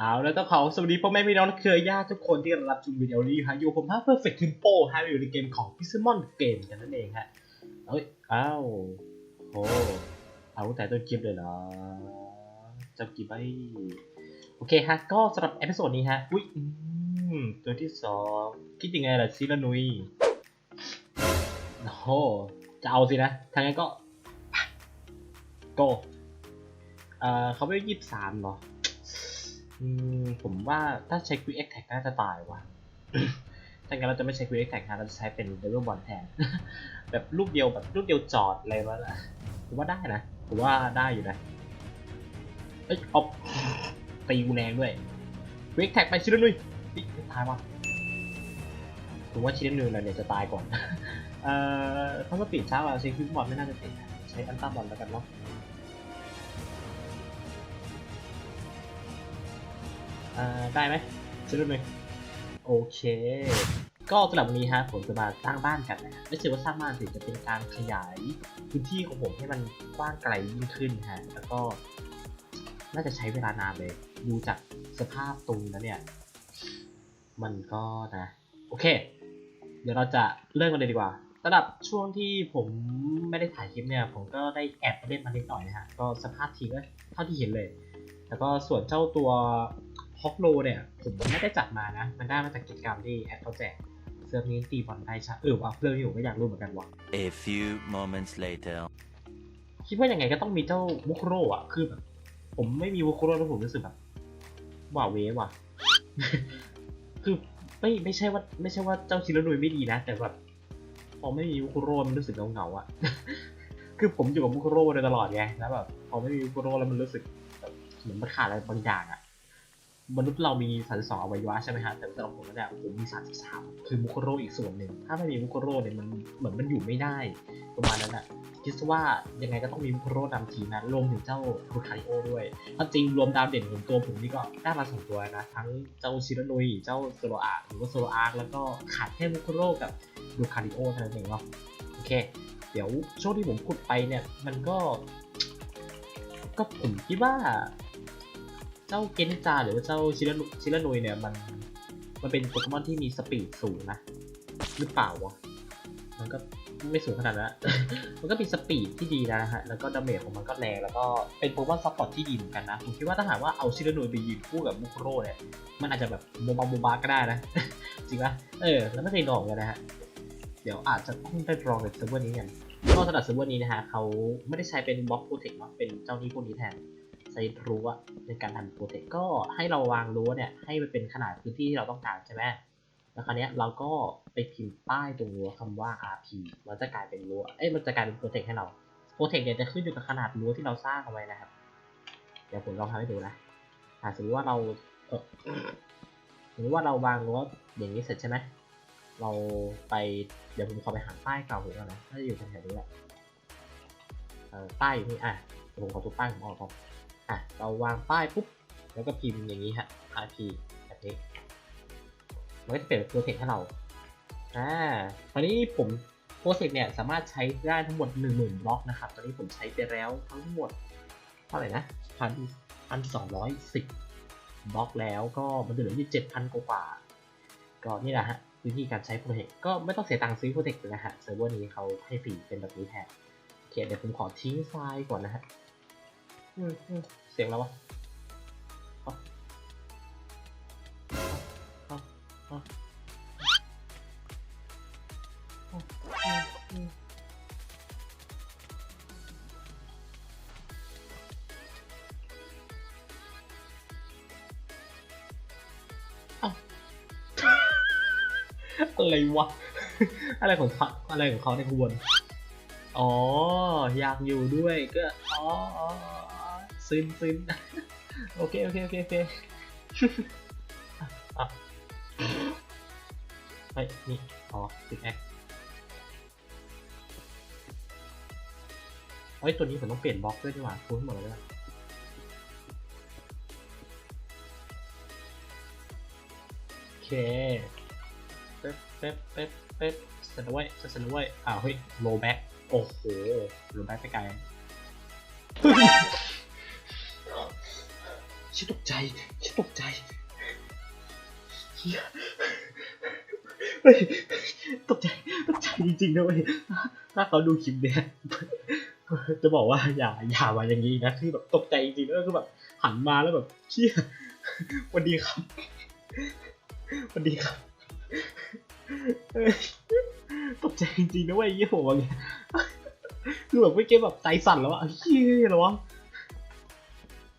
เอาแล้วต้องขอสวัสดีพ่อแม่พี่น้องเครือญาติทุกคนที่กำลังรับชมวิดีโอนี้ฮะอยู่ผมฮะ Perfect Tempo ฮะอยู่ในเกมของ p i x e m o n Game กันนั่นเองฮะเอ้ยอ้าวโอ้เอาแต่ต้นคลิปเลยเหรอจ้ากี่ใบโอเคฮะก็สำหรับเอพิโซดนี้ฮะอุ้ยอืมตัวที่สองคิดยังไงล่ะซิลานุยโอ้จะเอาสินะทางนั้นก็โกเอ่อเขาไม่ยี่สิบสามเหรอ ผมว่าถ้าใช้ Quick Attack น่าจะตายว่ะถ้างั้นเราจะไม่ใช้ Quick Attack นะเราจะใช้เป็น Level Ball แทน แบบลูกเดียวแบบลูกเดียวจอดอะไรวะล่ะผมว่าได้นะ ผมว่าได้อยู่นะ เอ้ยอาตีกูแรงด้วย Quick Attack ไปชิลนุยปิ๊กตายว่ะผมว่าชิลนุยเราเนี่ยจะตายก่อน เอ่อถ้ามาปิดช้ากว่าใช้ Quick Ball ไม่น่าจะติดใช้อันต้าบอลแล้วกันเนาะ อ่าได้ไหมซื้อไหมโอเค ก็สำหรับวันนี้ฮะผมจะมาสร้างบ้านกันนะฮะไม่ใช่ว่าสร้างบ้านสิจะเป็นการขยายพื้นที่ของผมให้มันกว้างไกลยิ่งขึ้นฮะแล้วก็น่าจะใช้เวลานานเลย ดูจากสภาพตรงนี้แล้วเนี่ย มันก็นะ โอเค เดี๋ยวเราจะเริ่มกันเลยดีกว่าสำหรับช่วงที่ผมไม่ได้ถ่ายคลิปเนี่ย ผมก็ได้แอบเล่นมานิดหน่อยนะฮะ ก็สภาพทีก็เท่าที่เห็นเลย แล้วก็ส่วนเจ้าตัว ฮอกโลเนี่ย ผมไม่ได้จัดมานะ มันได้มาจากกิจกรรมที่แอดเขาแจกเซิร์ฟนี้ตีบอลได้ใช่เออว่ะเรื่องนี้ผมก็อยากรู้เหมือนกันว่ะ A few moments later. คิดว่ายังไงก็ต้องมีเจ้ามุคโรอะ คือแบบ ผมไม่มีมุคโรแล้วผมรู้สึกแบบว่าเวว่ะ คือไม่ไม่ใช่ว่า ไม่ใช่ว่าเจ้าชิโรนุยไม่ดีนะ แต่แบบพอไม่มีมุคโรมันรู้สึกเหงาๆอะ คือผมอยู่กับมุคโรโดยตลอดไงแล้วแบบพอไม่มีมุคโรแล้วมันรู้สึกแบบเหมือนมันขาดอะไรบางอย่างอะ มนุษย์เรามี32อวัยวะใช่ไหมฮะแต่สำหรับผมแล้วเนี่ยผมมี33คือมุคโรอีกส่วนหนึ่ง ถ้าไม่มีมุคโรเนี่ยมันเหมือนมันอยู่ไม่ได้ประมาณนั้นอะคิดว่ายังไงก็ต้องมีมุคโรนำทีมนะรวมถึงเจ้ารูคาริโอด้วยถ้าจริงรวมดาวเด่นของตัวผมนี่ก็ได้มาสองตัวนะ ทั้งเจ้าชิรนุย เจ้าโซโลอาหรือว่าโซโลอาร์แล้วก็ขาดแค่มุคโรกับรูคาริโอเท่านั้นเองเนาะโอเค เดี๋ยวช่วงที่ผมขุดไปเนี่ยมันก็ ก็ผมคิดว่า เจ้าเกนจาหรือว่าเจ้าชิรนุชิรนุยเนี่ยมันมันเป็นโปเกมอนที่มีสปีดสูงนะหรือเปล่าวะมันก็ไม่สูงขนาดนั้นอะมันก็มีสปีดที่ดีนะฮะ แล้วก็ดาเมจของมันก็แรง แล้วก็เป็นโปเกมอนซัพพอร์ตที่ดีเหมือนกันนะ ผมคิดว่าถ้าหากว่าเอาชิรนุยไปยืนคู่กับมุคโรเนี่ย มันอาจจะแบบโมบาโมบาก็ได้นะ จริงปะเออ แล้วไม่เคยลองกันนะฮะ เดี๋ยวอาจจะต้องได้ลองในเซิร์ฟเวอร์นี้กันก็สำหรับเซิร์ฟเวอร์นี้นะฮะเขาไม่ได้ใช้เป็นบล็อกโปรเทคเนาะ เป็นเจ้านี้พวกนี้แทน ช้รั้วในการทำโปรเทคก็ให้เราวางรั้วเนี่ยให้มันเป็นขนาดพื้นที่ที่เราต้องการใช่ไหมแล้วคราวเนี้ยเราก็ไปพิมพ์ป้ายตรงรั้วคำว่า RP มันจะกลายเป็นรั้ว เอ้ยมันจะกลายเป็นโปรเทคให้เราโปรเทคเนี่ยจะขึ้นอยู่กับขนาดรั้วที่เราสร้างเอาไว้นะครับ เดี๋ยวผมลองทำให้ดูนะอ่าสมมติว่าเราเออสมมติว่าเราวางรั้วอย่างนี้เสร็จใช่ไหมเราไปเดี๋ยวผมขอไปหาป้ายเก่าผมก่อนนะน่าจะอยู่แถวๆนี้แหละป้ายอยู่นี่อะผมขอตัวป้ายผมออกก่อน อะเราวางป้ายปุ๊บแล้วก็พิมพ์อย่างนี้ฮะ RP แบบนี้มันก็จะเปลี่ยนโปรเทคให้เราอ่าตอนนี้ผมโปรเทคเนี่ยสามารถใช้ได้ทั้งหมด 10,000บล็อกนะครับตอนนี้ผมใช้ไปแล้วทั้งหมดเท่าไหร่นะพันพันสองร้อยสิบบล็อกแล้วก็มันจะเหลืออยู่เจ็ดพันกว่าก็นี่แหละฮะวิธีการใช้โปรเทคก็ไม่ต้องเสียตังค์ซื้อโปรเทคเลยนะฮะเซิร์ฟเวอร์นี้เขาให้ฟรีเป็นแบบนี้แทนโอเคเดี๋ยวผมขอทิ้งไฟล์ก่อนนะฮะ เสียงแล้ววะเอาเอาเอาเอาเอาอืมเอาอะไรวะ อะไรของเขาอะไรของเขาในขบวน อ๋อ อยากอยู่ด้วยก็ อ๋ออ๋ออ๋อ ซึนซึนโอเค โอเค โอเค โอเคอะเฮ้ยนี่ อ๋อติดแอคเฮ้ย ตัวนี้ผมต้องเปลี่ยนบล็อกด้วยดีกว่าทุนหมดเลยนะโอเค เป๊ะเป๊ะเป๊ะเป๊ะเสร็จแล้วเว้ยเสร็จแล้วเว้ยอ้าว เฮ้ย โลแบ็กโอ้โห โลแบ็กไปไกล ชิตกใจชิตตกใจเฮียเฮ้ยตกใจตกใจจริงๆนะเว้ยถ้าเขาดูคลิปเนี้ยจะบอกว่าอย่าอย่ามาอย่างนี้นะคือแบบตกใจจริงๆแล้วคือแบบหันมาแล้วแบบเชี่ยวัสดีครับวัสดีครับตกใจจริงๆนะเว้ยเยี่ยผมว่าไงคือแบบไม่เก็บแบบใจสั่นแล้วอะเฮียเหรอวะ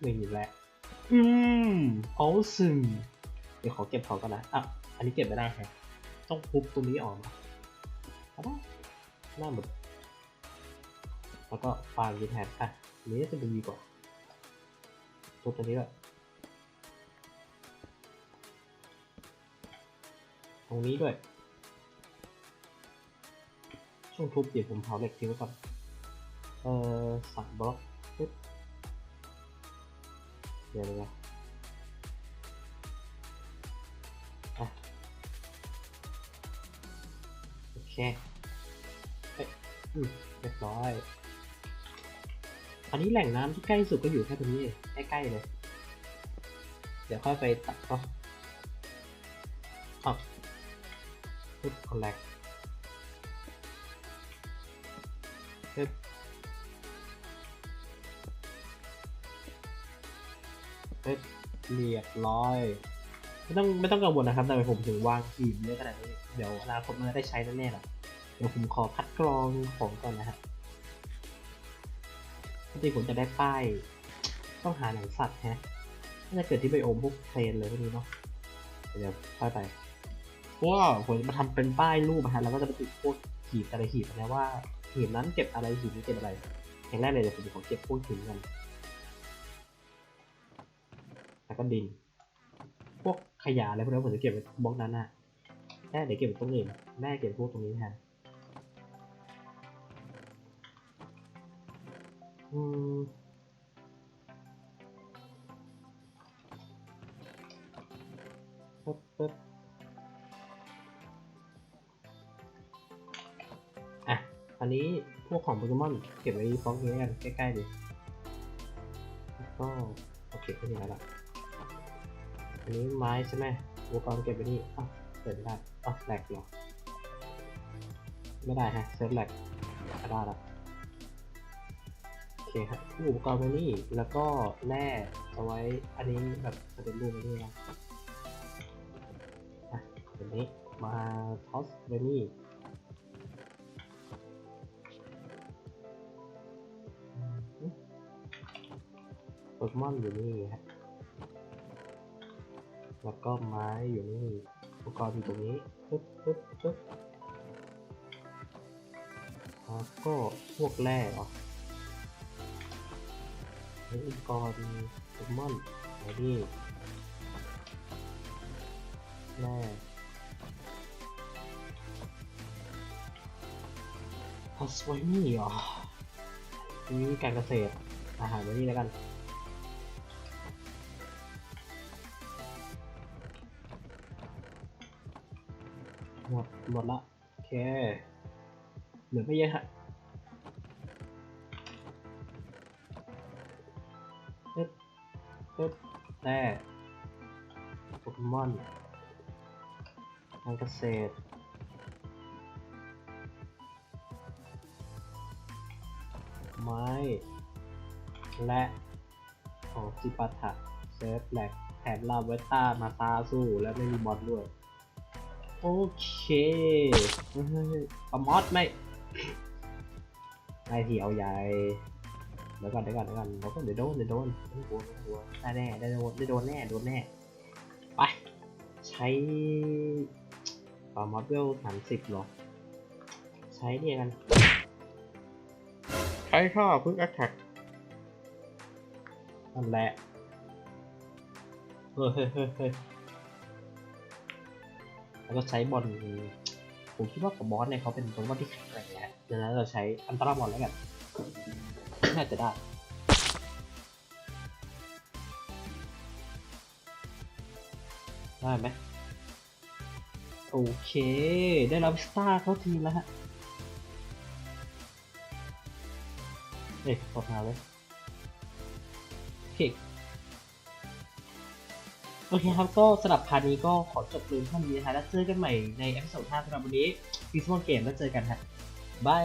ไม่มีแล้ว อืมเอาซึมเดี๋ยวขอเก็บของก่อนนะอะอันนี้เก็บไม่ได้ครับต้องทุบตรงนี้ออกมาเอาหน้าหมดแล้วก็ฟางยีแทนอะนี้จะดีกว่าทุบตรงนี้ด้วยตรงนี้ด้วยช่วงทุบเดี๋ยวผมเผาเหล็กทิ้งไว้ก่อนเอ่อสามบล็อกปึ๊บ เดี๋ยวนะโอเคเอ้ยอืมเรียบร้อย อันนี้แหล่งน้ำที่ใกล้สุดก็อยู่แค่ตรงนี้ ใกล้ๆเลย เดี๋ยวค่อยไปตัดก็อ้าวปึ๊บคอลแลกปึ๊บ เรียบร้อย ไม่ต้องไม่ต้องกังวลนะครับทำไมผมถึงวางทีมเยอะขนาดนี้ เดี๋ยวอนาคตมันจะได้ใช้แน่ๆหละเดี๋ยวผมขอคัดกรองของก่อนนะฮะปกติผมจะได้ป้ายต้องหาหนังสัตว์ฮะน่าจะเกิดที่ไบโอมพวกเพลนเลยพวกนี้เนาะ เดี๋ยวค่อยไปเพราว่าผมจะมาทำเป็นป้ายรูปนะฮะแล้วก็จะไปติดพวกหีบแต่ละหีบนะว่าหีบนั้นเก็บอะไรหีบนี้เก็บอะไรอย่างแรกเลยเดี๋ยวผมจะขอเก็บพวกหินกัน แล้วก็ดิน พวกขยะอะไรพวกนั้ผมจะเก็บไว้บล็อกนั้นน่ะแม่เดี๋ยวเก็บไว้ตรงอื่นแม่เก็บพวกตรงนี้แทนอืมปึ๊บปึ๊บอะอันนี้พวกของโปเกมอนเก็บไว้บล็อกนี้กันใกล้ๆดิแล้วก็โอเคก็ดีแล้วล่ะ อันนี้ไม้ใช่ไหมอุปกรณ์เก็บไว้นี่อ้าวเปิดไม่ได้อ้าวแหลกเหรอไม่ได้ฮะเซิร์ฟแหลกอ่ได้ละโอเคครับอุปกรณ์ไว้นี่แล้วก็แร่เอาไว้อันนี้แบบเร็จรูปไว้นี่นะอะเดี๋ยวนี้มาทอสไว้นี่โปเกมอนอยู่นี่ฮะ แล้วก็ไม้อยู่นี่อุปกรณ์อยู่ตรงนี้ปึ๊บปึ๊บปึ๊บแล้วก็พวกแร่เหรออุปกรณ์โปเกมอนไอ้นี่แร่พอสไวนี่เหรอนี่การเกษตรอาหารไว้นี่แล้วกัน หมดละโอเคเหลือไม่เยอะฮะปึ๊บปึ๊บแร่โปเกมอนการเกษตรไม้ และของจิปาถะเซฟแลกแถมลาเวต้ามาตาสู้และไม่มีบอลด้วย โอเคเฮ้ยปามอสไม่ไม่ทีเอาใหญ่เดี๋ยวก่อนเดี๋ยวก่อนเดี๋ยวก่อนเดี๋ยวก่อนเดี๋ยวโดนเดี๋ยวโดนไม่ต้องกลัวไม่ต้องกลัวได้แน่ได้โดนได้โดนแน่โดนแน่ไปใช้ปามอสเวลสามสิบหรอ ใช้เนี่ยกัน ใช้ข้อพึ่งแอคแท็กนั่นแหละเฮ้ยเฮ้ยเฮ้ย แล้วก็ใช้บอลผมคิดว่ากับบอสเนี่ยเขาเป็นตัวบอลที่แข็งแรงนะดังนั้นเราใช้อันตราบอลแล้วกันน่าจะได้ได้ไหมโอเค ได้รับสตาร์เข้าทีมแล้วฮะเอ้ยกดมาเลยโอเค โอเคครับ ก็สำหรับพาร์ทนี้ก็ขอจบลงเท่านี้นะฮะแล้วเจอกันใหม่ในเอพิโซดหน้าสำหรับวันนี้พิซมอนเกมแล้วเจอกันฮะบาย